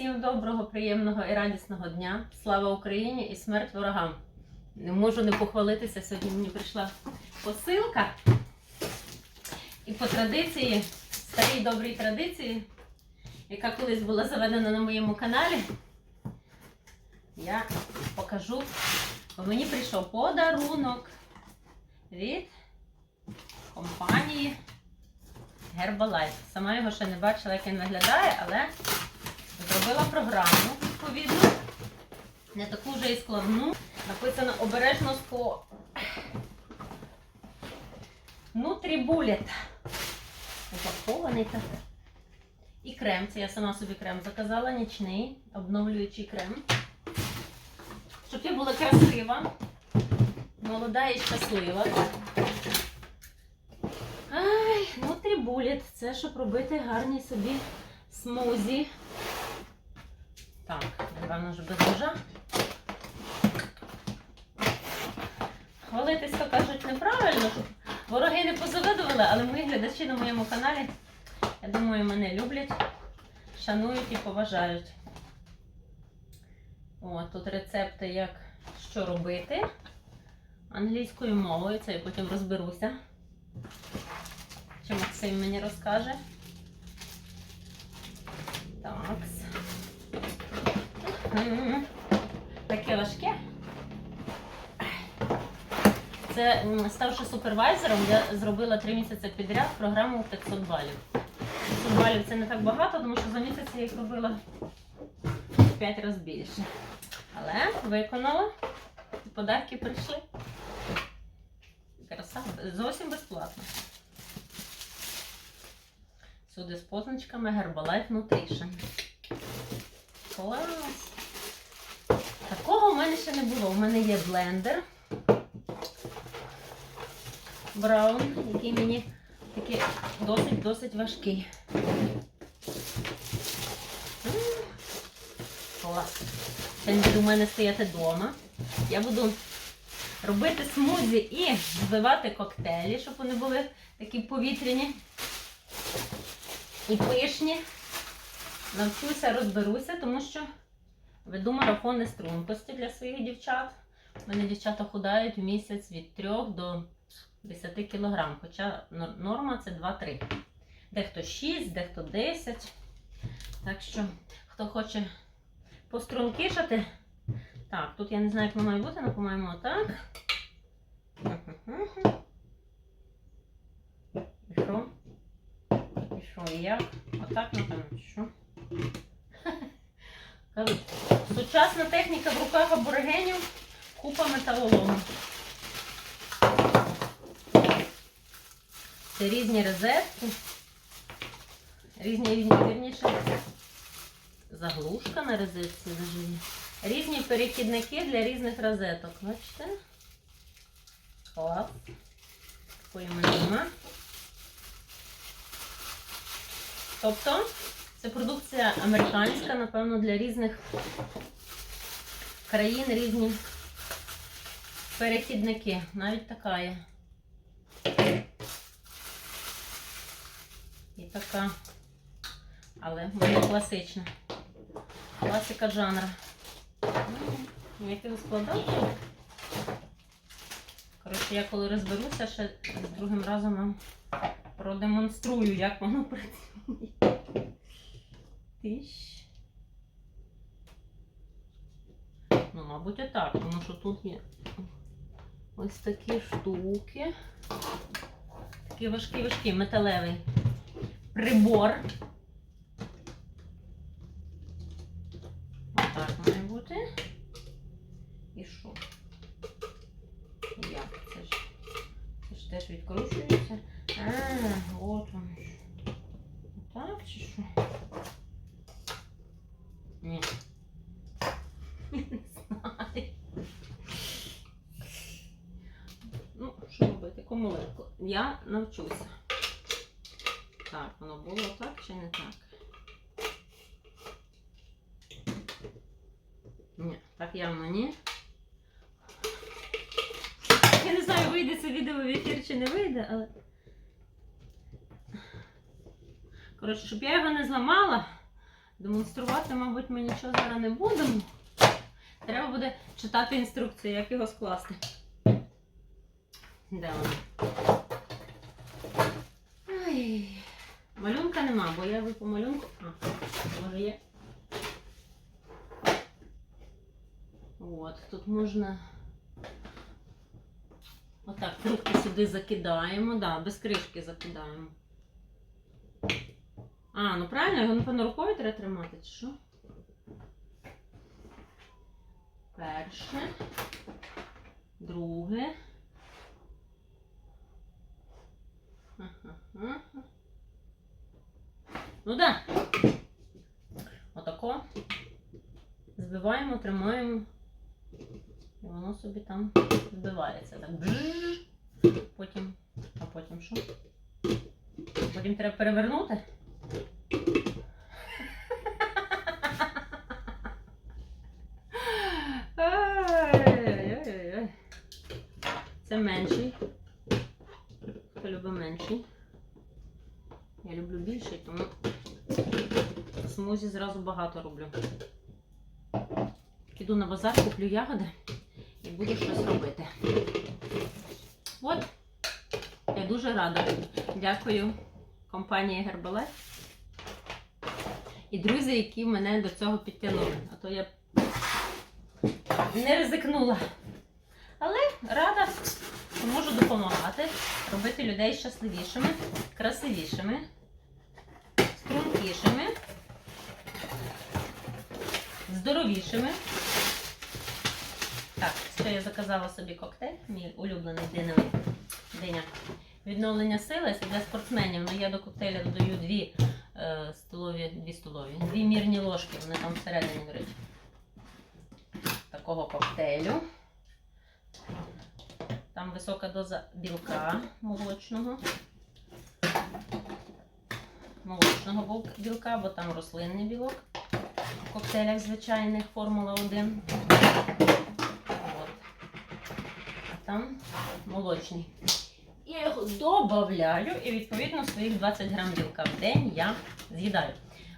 Всім доброго, приємного і радісного дня. Слава Україні і смерть ворогам. Не можу не похвалитися. Сьогодні мені прийшла посилка. І по традиції, старій добрій традиції, яка колись була заведена на моєму каналі, я покажу, бо мені прийшов подарунок від компанії Herbalife. Сама його ще не бачила, як він виглядає, але зробила програму відповідну. Не таку вже і складну. Написано обережно ско. Нутрібулет. Упакований так. І крем. Це я сама собі крем заказала, нічний, обновлюючий крем. Щоб я була красива, молода і щаслива. Ай, нутрібулет. Це щоб робити гарні собі смузі. Напевно, вже без ножа. Хвалитись, то кажуть, неправильно, вороги не позавидували, але мої глядачі на моєму каналі, я думаю, мене люблять, шанують і поважають. О, тут рецепти, як що робити англійською мовою, це я потім розберуся. Чи Максим мені розкаже. Так. Таке важке. Це ставши супервайзером, я зробила три місяці підряд програму 500 балів. 500 балів це не так багато, тому що за місяць я їх робила в 5 разів більше. Але виконала, подарки прийшли. Краса, зовсім безплатно. Сюди з позначками Herbalife Nutrition. Клас! В мене ще не було. У мене є блендер Браун, який мені такий досить-досить важкий. Клас. Він буде у мене стояти вдома. Я буду робити смузі і збивати коктейлі, щоб вони були такі повітряні і пишні. Навчуся, розберуся, тому що веду марафони стрункості для своїх дівчат. У мене дівчата худають в місяць від 3 до 10 кг, хоча норма це 2-3. Дехто 6, дехто 10. Так що, хто хоче пострункішати, так, тут я не знаю, як воно має бути, але, по-моєму, отак. І що? І що, і як? Отак, напевно, що? Сучасна техніка в руках аборигенів, купа металолому. Це різні розетки. Різні різні вірніше. Заглушка на розетці заживі. Різні перехідники для різних розеток. Бачите? Клас. Такої мене нема. Тобто, це продукція американська, напевно, для різних країн різні перехідники. Навіть така є. І така. Але в мене класична. Класика жанра. Ну, Як його складати? Коротше, я коли розберуся, ще другим разом вам продемонструю, як воно працює. Тиш. Ну, мабуть, отак, тому що тут є ось такі штуки. Такий важкий важкий металевий прибор. Отак має бути. І що? Як? Це ж, це ж теж відкручується. А, от воно ж. Отак чи що? Ні. Не знаю. Ну, що робити? Кому легко? Я навчуся. Так, воно було так чи не так? Ні, так явно ні. Я не знаю, вийде це відео в ефір чи не вийде, але. Коротше, щоб я його не зламала, Демонструвати, мабуть, ми нічого зараз не будемо. Треба буде читати інструкцію, як його скласти. Де воно? Ай. Малюнка бо я ви по малюнку. А, може є. От, тут можна. Отак, фрукти сюди закидаємо, да, без кришки закидаємо. А, ну правильно, його, напевно, рукою треба тримати, чи що? Перше. Друге. Ага. Ну да. Отако. Збиваємо, тримаємо. І воно собі там збивається. Так. Потім. А потім що? Потім треба перевернути. Ай-яй-яй-яй. Це менший. Хто любить менший. Я люблю більший, тому смузі зразу багато роблю. Піду на базар, куплю ягоди і буду щось робити. От. Я дуже рада. Дякую компанії Herbalife. І друзі, які мене до цього підтягнули. А то я не ризикнула. Але рада, що можу допомагати, робити людей щасливішими, красивішими, стрункішими, здоровішими. Так, ще я заказала собі коктейль, мій улюблений диновий диня. Відновлення сили це для спортсменів. Ну, я до коктейля додаю дві е, столові, дві столові, дві мірні ложки, вони там всередині, речі. Такого коктейлю. Там висока доза білка молочного. Молочного білка, бо там рослинний білок. Коктейлях звичайних Формула 1. От. А там молочний. Я його додаю і відповідно своїх 20 грам білка в день я з'їдаю.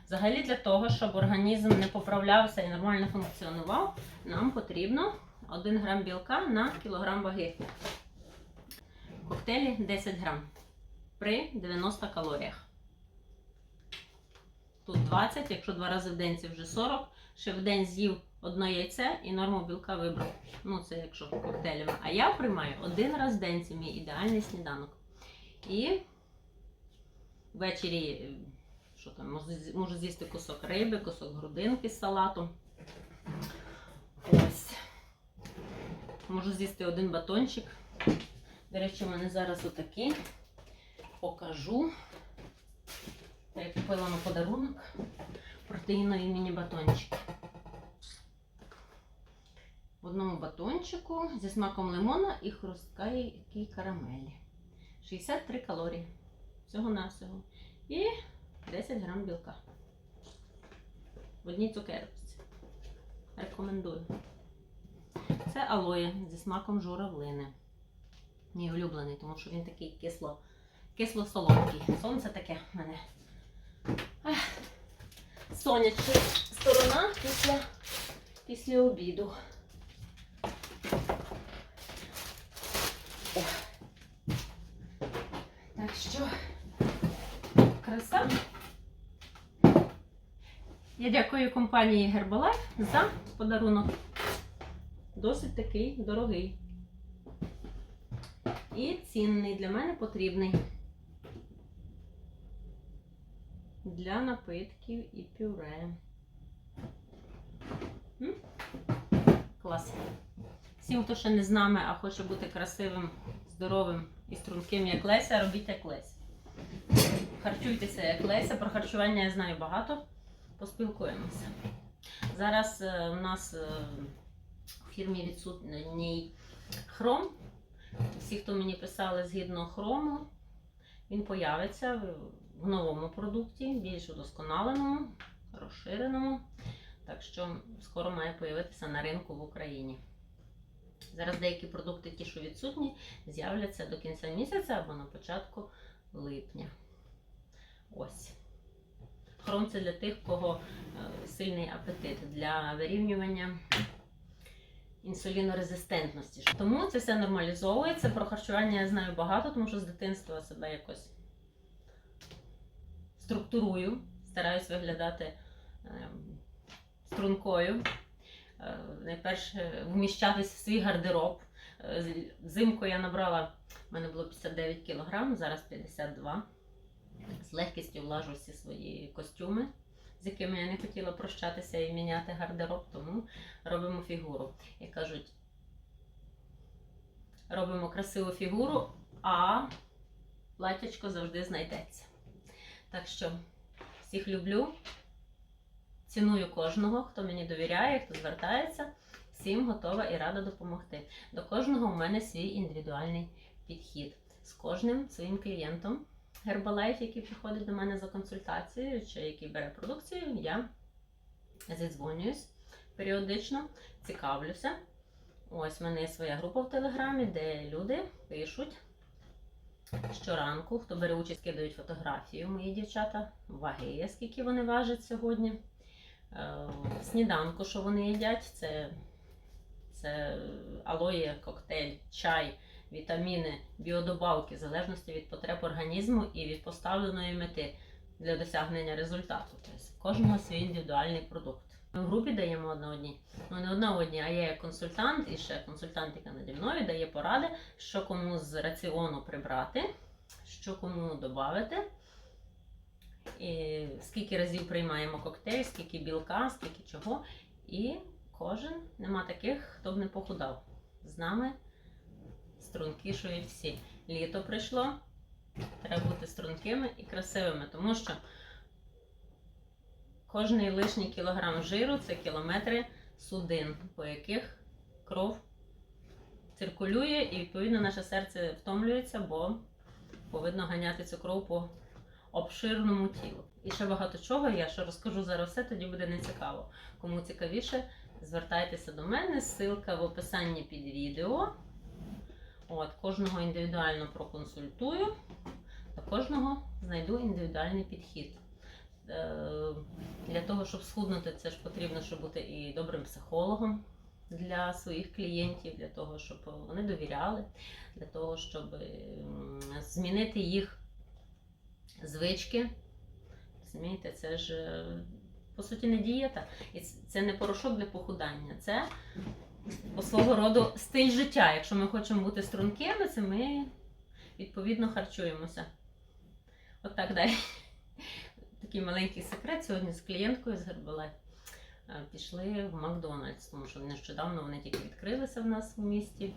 Взагалі для того, щоб організм не поправлявся і нормально функціонував, нам потрібно 1 грам білка на кілограм ваги. Коктейлі 10 грам при 90 калоріях. Тут 20, якщо два рази в день це вже 40. Ще в день з'їв одне яйце і норму білка вибрав. Ну, це якщо коктейлями. А я приймаю один раз в день, це мій ідеальний сніданок. І ввечері е, що там, можу з'їсти- кусок риби, кусок грудинки з салатом. Ось. Можу з'їсти один батончик. До речі, у мене зараз отакі. Покажу. Я купила на подарунок протеїнові міні-батончики. В одному батончику зі смаком лимона і хрусткої карамелі. 63 калорії. Всього-навсього. І 10 грам білка. В одній цукерці. Рекомендую. Це алоє зі смаком журавлини. Мій улюблений, тому що він такий кисло, кисло-солодкий. Сонце таке в мене. Сонячна сторона після, після обіду. О. Так що краса. Я дякую компанії Herbalife за подарунок. Досить такий дорогий. І цінний для мене потрібний. Для напитків і пюре. М? Клас. Всім, хто ще не з нами, а хоче бути красивим, здоровим і струнким, як Леся, робіть як Леся. Харчуйтеся як Леся. Про харчування я знаю багато. Поспілкуємося. Зараз е, у нас е, в фірмі відсутній хром. Всі, хто мені писали згідно хрому, він появиться в, новому продукті, більш удосконаленому, розширеному. Так що скоро має появитися на ринку в Україні. Зараз деякі продукти, ті, що відсутні, з'являться до кінця місяця або на початку липня. Ось. сахаром це для тих, кого е, сильний апетит, для вирівнювання інсулінорезистентності. Тому це все нормалізовується. Про харчування я знаю багато, тому що з дитинства себе якось структурую, стараюсь виглядати ем, стрункою. Е, Найперше вміщатись в свій гардероб. Е, Взимку я набрала, в мене було 59 кг, зараз 52. З легкістю влажу всі свої костюми, з якими я не хотіла прощатися і міняти гардероб, тому робимо фігуру. Як кажуть, робимо красиву фігуру, а платячко завжди знайдеться. Так що всіх люблю, ціную кожного, хто мені довіряє, хто звертається. Всім готова і рада допомогти. До кожного у мене свій індивідуальний підхід. З кожним своїм клієнтом Herbalife, який приходить до мене за консультацією, чи який бере продукцію, я зідзвонююсь періодично, цікавлюся. Ось в мене є своя група в Телеграмі, де люди пишуть щоранку, хто бере участь, кидають фотографії, мої дівчата, ваги, скільки вони важать сьогодні. Е, Сніданку, що вони їдять, це, це алоє, коктейль, чай, вітаміни, біодобавки, в залежності від потреб організму і від поставленої мети для досягнення результату. Тобто кожного свій індивідуальний продукт. В групі даємо одна одній. Ну не одна одній, а є консультант і ще консультант, яка наді мною дає поради, що кому з раціону прибрати, що кому додати. І скільки разів приймаємо коктейль, скільки білка, скільки чого. І кожен нема таких, хто б не похудав. З нами стрункішують всі. Літо прийшло, треба бути стрункими і красивими, тому що кожний лишній кілограм жиру це кілометри судин, по яких кров циркулює, і відповідно наше серце втомлюється, бо повинно ганяти цю кров по обширному тілу. І ще багато чого. Я ще розкажу зараз все, тоді буде нецікаво. Кому цікавіше, звертайтеся до мене. Ссылка в описанні під відео. От, кожного індивідуально проконсультую, до кожного знайду індивідуальний підхід. Е, Для того, щоб схуднути, це ж потрібно, щоб бути і добрим психологом для своїх клієнтів, для того, щоб вони довіряли, для того, щоб змінити їх звички. Розумієте, це ж е, по суті не дієта. І це не порошок для похудання. Це свого роду стиль життя. Якщо ми хочемо бути стрункими, це ми відповідно харчуємося. От так далі. Такий маленький секрет сьогодні з клієнткою з Herbalife е, пішли в Макдональдс, тому що нещодавно вони тільки відкрилися в нас в місті.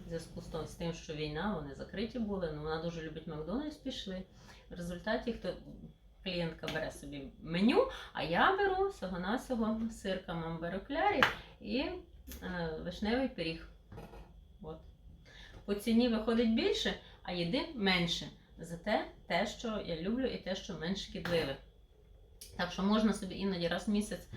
В зв'язку з тим, що війна, вони закриті були. Ну, вона дуже любить Макдональдс, пішли. В результаті хто клієнтка бере собі меню, а я беру всього-навсього сир камамбер і е, вишневий пиріг. От. По ціні виходить більше, а їди менше. Зате те, що я люблю, і те, що менш шкідливе. Так що можна собі іноді раз в місяць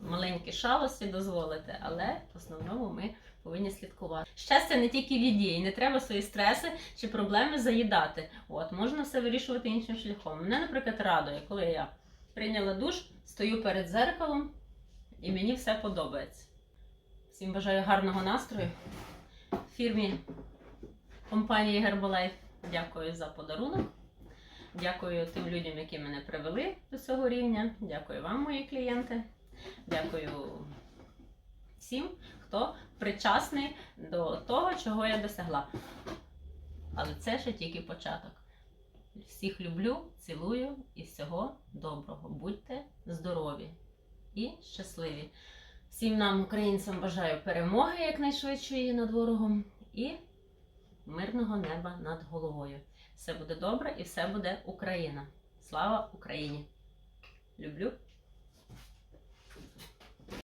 маленькі шалості дозволити, але в основному ми повинні слідкувати. Щастя не тільки в їді, і не треба свої стреси чи проблеми заїдати. От, можна все вирішувати іншим шляхом. Мене, наприклад, радує, коли я прийняла душ, стою перед зеркалом і мені все подобається. Всім бажаю гарного настрою. Фірмі компанії Herbalife дякую за подарунок. Дякую тим людям, які мене привели до цього рівня. Дякую вам, мої клієнти. Дякую всім, хто причасний до того, чого я досягла. Але це ще тільки початок. Всіх люблю, цілую і всього доброго. Будьте здорові і щасливі. Всім нам, українцям, бажаю перемоги якнайшвидшої над ворогом і мирного неба над головою. Все буде добре і все буде Україна. Слава Україні! Люблю